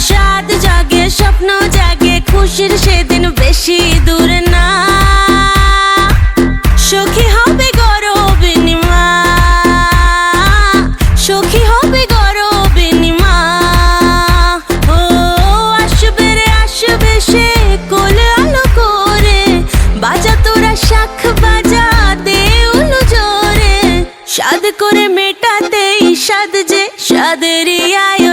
স্বাদ জাগে, স্বপ্ন জাগে, খুশির সেদিন বেশি দূর না। সখী হবে ও, আসবে সে করে। বাজা তোরা বাজা জোরে। করে মেটাতেই স্বাদ যে, স্বাদেরই আয়।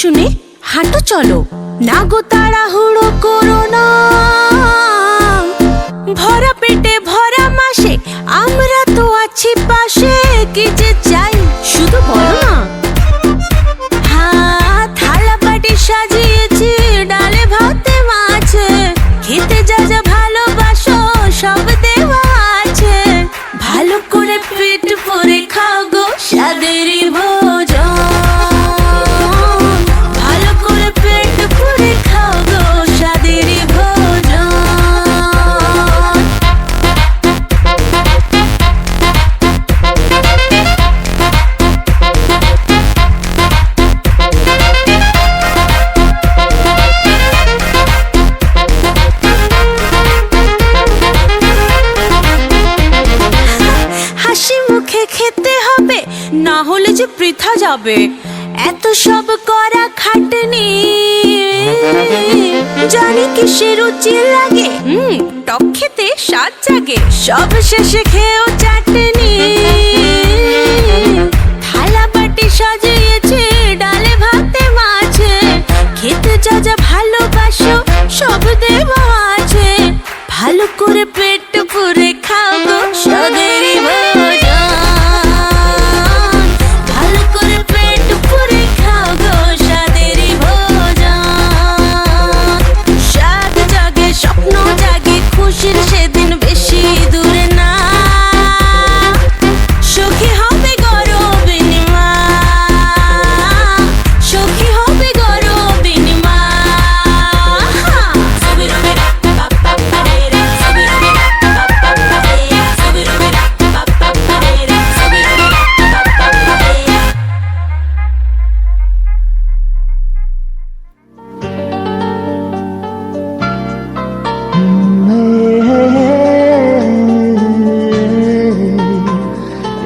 শুনে হাঁটো চলো। না গো তাড়াহুড়ো না হলে যে পৃথা যাবে। এত সব করা খাটনি। জানি কিসে রুচি লাগে। হুম, টক খেতে স্বাদ জাগে। সব শেষে খেয়েও চাটনি। থালা বাটি সাজিয়েছে, ডালে ভাতে মাছে। খেতে যা যা ভালোবাসো, সব দেওয়া আছে। ভালো করে পেট পুরে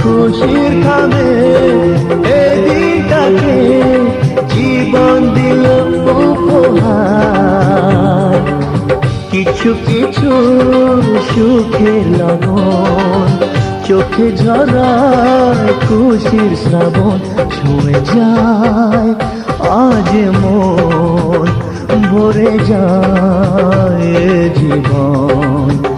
খুশির খাবে এদিনটাকে জীবন দিল উপহার। কিছু কিছু সুখের লগন চোখে ঝরায় খুশির শ্রাবণ ছুঁয়ে যায়, আজ মন ভরে যায় জীবন।